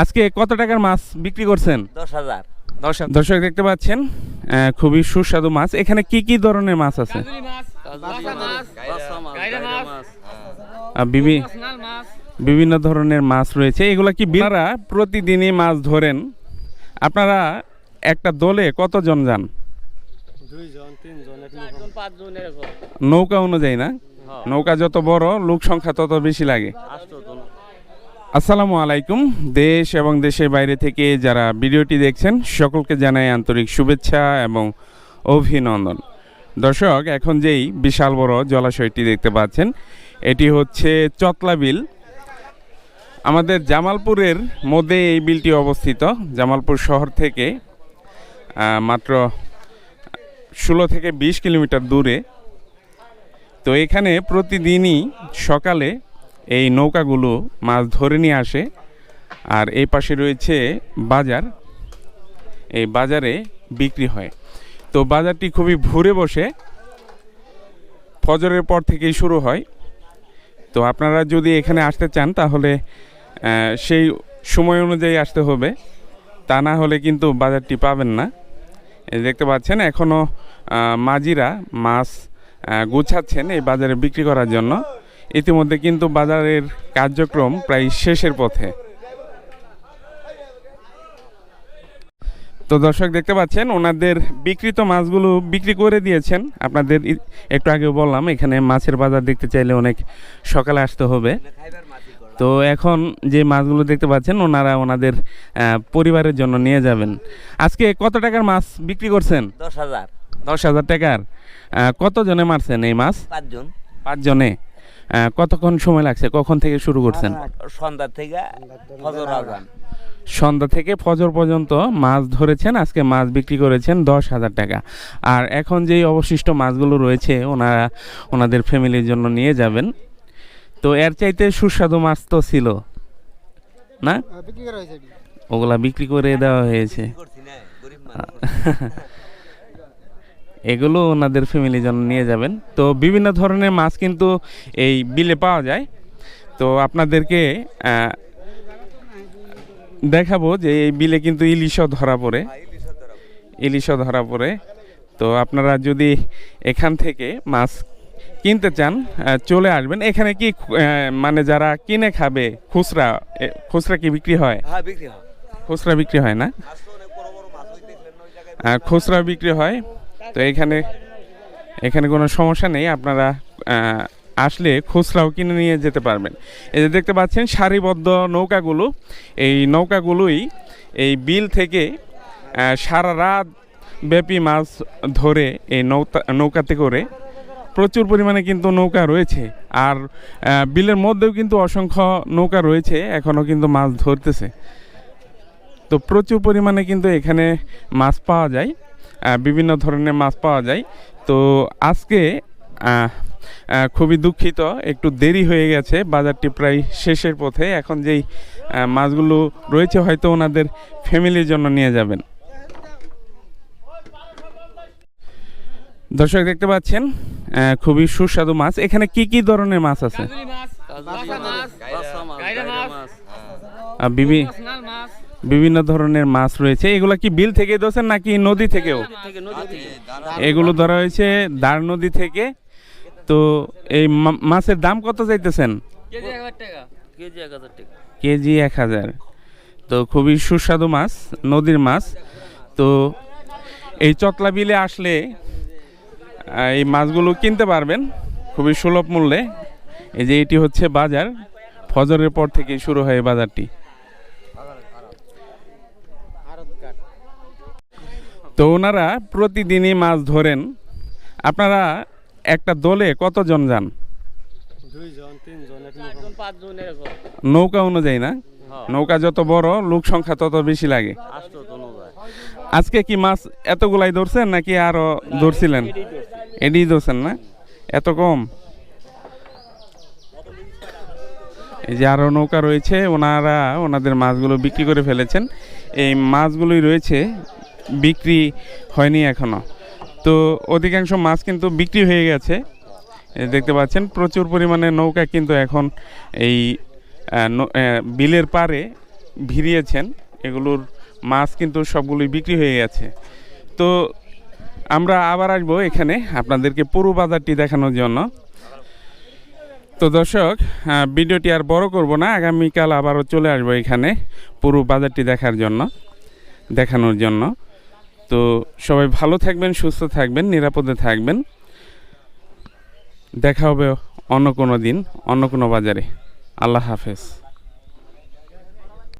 আজকে কত টাকার মাছ বিক্রি করছেন? দশ হাজার। দর্শক দেখতে পাচ্ছেন খুবই সুস্বাদু মাছ। এখানে কি কি ধরনের মাছ আছে? বিভিন্ন ধরনের মাছ রয়েছে। এগুলা কি আপনারা প্রতিদিনই মাছ ধরেন? আপনারা একটা দলে কতজন যান? নৌকা অনুযায়ী না? নৌকা যত বড় লোক সংখ্যা তত বেশি লাগে। আসসালামু আলাইকুম। দেশ এবং দেশের বাইরে থেকে যারা ভিডিওটি দেখছেন, সকলকে জানাই আন্তরিক শুভেচ্ছা এবং অভিনন্দন। দর্শক, এখন যেই বিশাল বড় জলাশয়টি দেখতে পাচ্ছেন, এটি হচ্ছে চতলা বিল আমাদের জামালপুরের মধ্যে এই বিলটি অবস্থিত। জামালপুর শহর থেকে মাত্র ষোলো থেকে বিশ কিলোমিটার দূরে। তো এখানে প্রতিদিনই সকালে এই নৌকাগুলো মাছ ধরে নিয়ে আসে আর এই পাশে রয়েছে বাজার। এই বাজারে বিক্রি হয়। তো বাজারটি খুবই ভোরে বসে। ফজরের পর থেকেই শুরু হয়। তো আপনারা যদি এখানে আসতে চান তাহলে সেই সময় অনুযায়ী আসতে হবে। তা না হলে কিন্তু বাজারটি পাবেন না। দেখতে পাচ্ছেন এখনও মাঝিরা মাছ গুছাচ্ছেন এই বাজারে বিক্রি করার জন্য। ইতিমধ্যে কিন্তু বাজারের কার্যক্রম প্রায় শেষের পথে। তো দর্শক দেখতে পাচ্ছেন ওনাদের বিক্রিত মাছগুলো বিক্রি করে দিয়েছেন। আপনাদের একটু আগেও বললাম এখানে মাছের বাজার দেখতে চাইলে অনেক সকালে আসতে হবে। তো এখন যে মাছগুলো দেখতে পাচ্ছেন ওনারা ওনাদের পরিবারের জন্য নিয়ে যাবেন। আজকে কত টাকার মাছ বিক্রি করছেন? দশ হাজার। দশ হাজার টাকার। কতজনে মারছেন এই মাছ? পাঁচজন। পাঁচজনে। কতক্ষণ সময় লাগছে? কখন থেকে শুরু করছেন? সন্ধ্যা থেকে ফজর আজান। সন্ধ্যা থেকে ফজর পর্যন্ত মাছ ধরেছেন আজকে মাছ বিক্রি করেছেন দশ হাজার টাকা। আর এখন যেই অবশিষ্ট মাছগুলো রয়েছে ওনারা ওনাদের ফ্যামিলির জন্য নিয়ে যাবেন। তো এর চাইতে সুস্বাদু মাছ তো ছিল না? এটি। ওগুলা বিক্রি করে দেওয়া হয়েছে। এগুলো ওনাদের ফ্যামিলির জন্য নিয়ে যাবেন। তো বিভিন্ন ধরনের মাছ কিন্তু এই বিলে পাওয়া যায়। তো আপনাদেরকে দেখাবো যে এই বিলে কিন্তু ইলিশও ধরা পড়ে। ইলিশও ধরা পড়ে। তো আপনারা যদি এখান থেকে মাছ কিনতে চান চলে আসবেন। এখানে কি মানে যারা কিনে খাবে খুচরা খুচরা কি বিক্রি হয়? বিক্রি হয়। খুচরা বিক্রি হয় না? খুচরা বিক্রি হয়। তো এখানে এখানে কোনো সমস্যা নেই, আপনারা আসলে খুচরাও কিনে নিয়ে যেতে পারবেন। এই যে দেখতে পাচ্ছেন সারিবদ্ধ নৌকাগুলো, এই নৌকাগুলোই এই বিল থেকে সারা রাত ব্যাপী মাছ ধরে এই নৌকা, নৌকাতে করে প্রচুর পরিমাণে কিন্তু নৌকা রয়েছে। আর বিলের মধ্যেও কিন্তু অসংখ্য নৌকা রয়েছে এখনও কিন্তু মাছ ধরতেছে। তো প্রচুর পরিমাণে কিন্তু এখানে মাছ পাওয়া যায়। বিভিন্ন ধরনের মাছ পাওয়া যায়। তো আজকে খুবই দুঃখিত একটু দেরি হয়ে গেছে বাজারটি প্রায় শেষের পথে। এখন যেই মাছগুলো রয়েছে হয়তো ওনাদের ফ্যামিলির জন্য নিয়ে যাবেন। দর্শক দেখতে পাচ্ছেন খুবই সুস্বাদু মাছ। এখানে কি কি ধরনের মাছ আছে? বিভি- বিভিন্ন ধরনের মাছ রয়েছে। এগুলা কি বিল থেকে ধরছেন নাকি নদী থেকেও? এগুলো ধরা হয়েছে দার নদী থেকে। তো এই মাছের দাম কত চাইতেছেন? কেজি এক হাজার। তো খুবই সুস্বাদু মাছ, নদীর মাছ। তো এই চতলা বিলে আসলে এই মাছগুলো কিনতে পারবেন খুবই সুলভ মূল্যে। এই যে এটি হচ্ছে বাজার, ফজরের পর থেকে শুরু হয় বাজারটি। তো ওনারা প্রতিদিনই মাছ ধরেন। আপনারা একটা দলে কতজন যান? নৌকা। অনুযায়ী না? নৌকা যত বড় লোক সংখ্যা তত বেশি লাগে। আজকে কি মাছ এতগুলাই ধরছেন নাকি আরও ধরছিলেন? এডি ধরছেন না? এত কম। এই যে আরও নৌকা রয়েছে ওনারা ওনাদের মাছগুলো বিক্রি করে ফেলেছেন। এই মাছগুলোই রয়েছে বিক্রি হয়নি এখনও তো অধিকাংশ মাছ কিন্তু বিক্রি হয়ে গেছে। দেখতে পাচ্ছেন, প্রচুর পরিমাণে নৌকা কিন্তু এখন এই বিলের পারে ভিড়িয়েছেন। এগুলোর মাছ কিন্তু সবগুলোই বিক্রি হয়ে গেছে। তো আমরা আবার আসব এখানে আপনাদেরকে পুরো বাজারটি দেখানোর জন্য। তো দর্শক ভিডিওটি আর বড় করব না, আগামীকাল আবারও চলে আসব এখানে পুরো বাজারটি দেখার জন্য, দেখানোর জন্য। তো সবাই ভালো থাকবেন, সুস্থ থাকবেন, নিরাপদে থাকবেন। দেখা হবে অন্য কোনো দিন, অন্য কোনো বাজারে। আল্লাহ হাফেজ।